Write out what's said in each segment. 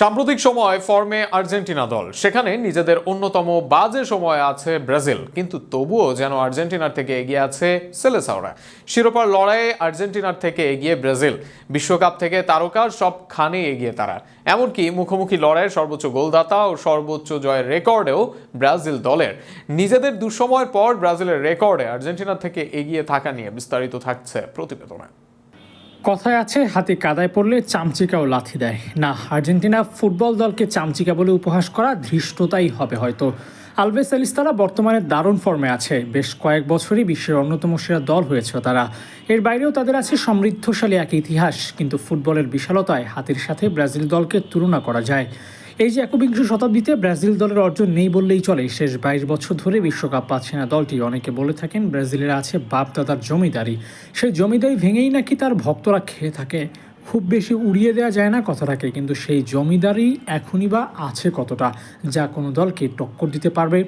সাম্প্রতিক সময় ফর্মে আর্জেন্টিনা দল। সেখানে নিজেদের অন্যতম বাজে সময় আছে ব্রাজিল। কিন্তু তবুও যেন আর্জেন্টিনার থেকে এগিয়ে আছে সেলেসাওরা। শিরোপার লড়াইয়ে আর্জেন্টিনার থেকে এগিয়ে ব্রাজিল। বিশ্বকাপ থেকে তারকা সবখানে এগিয়ে তারা। এমনকি মুখোমুখি লড়াইয়ের সর্বোচ্চ গোলদাতা ও সর্বোচ্চ জয়ের রেকর্ডেও ব্রাজিল দলের। নিজেদের দুঃসময়ের পর ব্রাজিলের রেকর্ডে আর্জেন্টিনার থেকে এগিয়ে থাকা নিয়ে বিস্তারিত থাকছে প্রতিবেদনে। কথায় আছে, হাতে কাদায় পড়লে চামচিকাও লাথি দেয়। না, আর্জেন্টিনা ফুটবল দলকে চামচিকা বলে উপহাস করা ধৃষ্টতাই হবে হয়তো। আলভেস আলিস্তারা বর্তমানে দারুণ ফর্মে আছে। বেশ কয়েক বছরই বিশ্বের অন্যতম সেরা দল হয়েছে তারা। এর বাইরেও তাদের আছে সমৃদ্ধশালী এক ইতিহাস, কিন্তু ফুটবলের বিশালতায় হাতের সাথে ব্রাজিল দলকে তুলনা করা যায়। এই যে একবিংশ শতাব্দীতে ব্রাজিল দলের অর্জন নেই বললেই চলে। শেষ বাইশ বছর ধরে বিশ্বকাপ পাচ্ছে না দলটি। অনেকে বলে থাকেন ব্রাজিলের আছে বাপদাদার জমিদারি। সেই জমিদারি ভেঙেই নাকি তার ভক্তরা খেয়ে থাকে। খুব বেশি উড়িয়ে দেওয়া যায় না কথাটাকে, কিন্তু সেই জমিদারি এখনই বা আছে কতটা, যা কোনো দলকে টক্কর দিতে পারবে।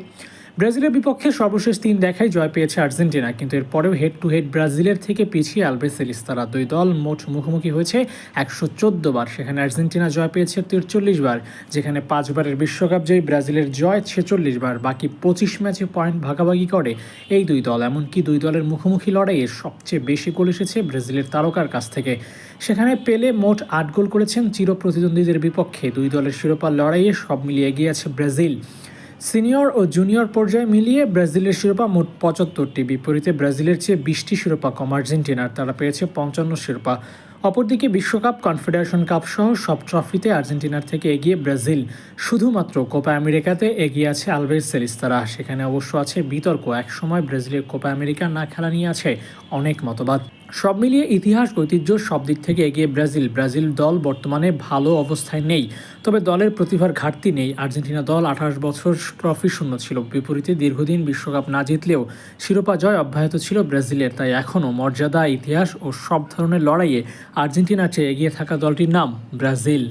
ব্রাজিলের বিপক্ষে সর্বশেষ তিন দেখায় জয় পেয়েছে আর্জেন্টিনা, কিন্তু এরপরেও হেড টু হেড ব্রাজিলের থেকে পিছিয়ে আলবেসেলিস তারা দুই দল মোট মুখোমুখি হয়েছে একশো চোদ্দ বার। সেখানে আর্জেন্টিনা জয় পেয়েছে তিরচল্লিশ বার, যেখানে পাঁচবারের বিশ্বকাপ জয়ী ব্রাজিলের জয় ছেচল্লিশ বার, বাকি পঁচিশ ম্যাচে পয়েন্ট ভাগাভাগি করে এই দুই দল। এমনকি দুই দলের মুখোমুখি লড়াইয়ে সবচেয়ে বেশি গোল এসেছে ব্রাজিলের তারকার কাছ থেকে। সেখানে পেলে মোট আট গোল করেছেন চিরপ্রতিদ্বন্দ্বীদের বিপক্ষে। দুই দলের শিরোপার লড়াইয়ে সব মিলিয়ে এগিয়ে আছে ব্রাজিল। সিনিয়র ও জুনিয়র পর্যায়ে মিলিয়ে ব্রাজিলের শিরোপা মোট পঁচাত্তরটি। বিপরীতে ব্রাজিলের চেয়ে বিশটি শিরোপা কম আর্জেন্টিনার তারা পেয়েছে পঞ্চান্ন শিরোপা। অপরদিকে বিশ্বকাপ, কনফেডারেশন কাপ সহ সব ট্রফিতে আর্জেন্টিনার থেকে এগিয়ে ব্রাজিল। শুধুমাত্র কোপা আমেরিকাতে এগিয়ে আছে আলভেজ সেলিস্তারা। সেখানে অবশ্য আছে বিতর্ক। একসময় ব্রাজিলের কোপা আমেরিকা না খেলা নিয়ে আছে অনেক মতবাদ। সব মিলিয়ে ইতিহাস, ঐতিহ্য সব দিক থেকে এগিয়ে ব্রাজিল। ব্রাজিল দল বর্তমানে ভালো অবস্থায় নেই। তবে দলের প্রতিভার ঘাটতি নেই। আর্জেন্টিনা দল আঠাশ বছর ট্রফি শূন্য ছিল। বিপরীতে দীর্ঘদিন বিশ্বকাপ না জিতলেও শিরোপা জয় অব্যাহত ছিল ব্রাজিলের। তাই এখনও মর্যাদা, ইতিহাস ও সব ধরনের লড়াইয়ে আর্জেন্টিনার চেয়ে এগিয়ে থাকা দলটির নাম ব্রাজিল।